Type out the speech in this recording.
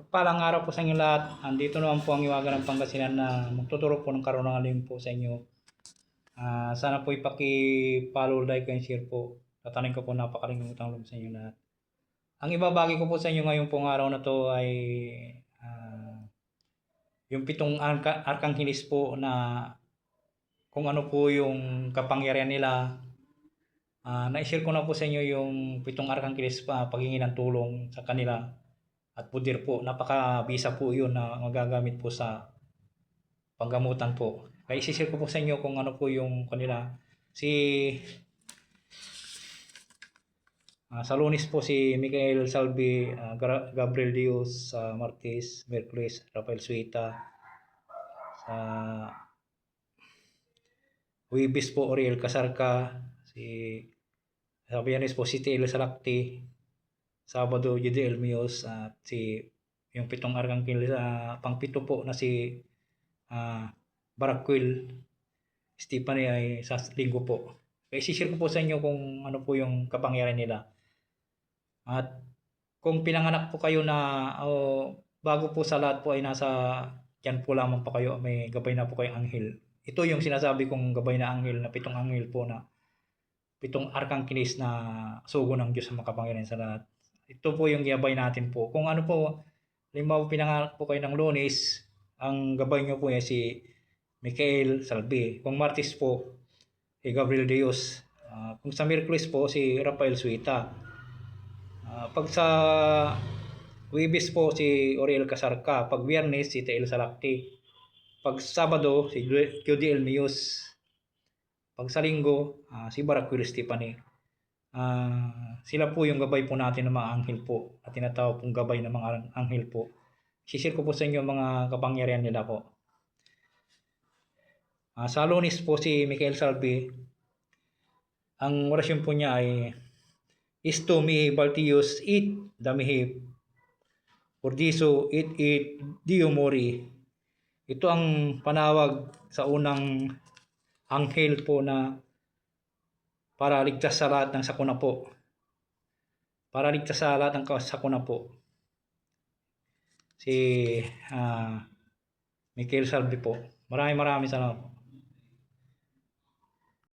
Pagpalang araw po sa inyo lahat. Andito naman po ang Iwaga ng Pangasinan na magtuturo po ng karunungan din po sa inyo. Ah, sana po ipaki-follow, like, and share po. Tatanin ko po napakaling utang loob sa inyo lahat. Ang ibabagi ko po sa inyo ngayong pong araw na to ay ah, yung pitong arka, arkanghilis po na kung ano po yung kapangyarihan nila. Ah, na-share ko na po sa inyo yung pitong arkanghilis pa paghingi ng tulong sa kanila at pudir po. Napakabisa po yun na magagamit po sa panggamutan po. Kaya isishare ko po sa inyo kung ano po yung kanila. Si ah, sa lunes po si Michael Salvi, Gra- Gabriel Dios, sa Marquez, Mercules, Rafael Suita, sa Huibis po Oriel Casarca, si sa Biyernes po si Telo Salakti, Sabado JDL Mios at si yung pitong arkanghel sa pangpito po na si ah Barakwil Stephanie ay sa linggo po. Kaya isishare ko po sa inyo kung ano po yung kapangyarihan nila. At kung pinanganak po kayo na o bago po sa lahat po ay nasa yan po lamang po kayo may gabay na po kayong anghel. Ito yung sinasabi kong gabay na anghel na pitong anghel po na pitong arkangkilis na sugo ng Diyos sa makapangyarihan sa lahat. Ito po yung gabay natin po. Kung ano po, limbawa pinanganak po kayo ng lunes, ang gabay nyo po yan si Michael Salvi. Kung Martis po, si Gabriel Dios. Ah, kung sa Merkulis po, si Rafael Suita. Ah, pag sa Wibis po, si Oriel Casarca. Pag Biyernes, si Tail Salakti. Pag Sabado, si QDL Mius. Pag sa Linggo, ah, si Barakwil Stephanie. Ah, sila po yung gabay po natin ng mga anghel po at tinatawag pong gabay ng mga anghel po. Sisir ko po sa inyo mga kapangyarihan nila po. Ah, sa lunes po si Michael Salvi, ang orasyon po niya ay Isto mi Baltius it damihi Urdiso it it Dio mori. Ito ang panawag sa unang anghel po na para ligtas sa lahat ng sakuna po. Para ligtas sa lahat ng sakuna po. Si ah Michael Salvi po. Maraming maraming salamat po.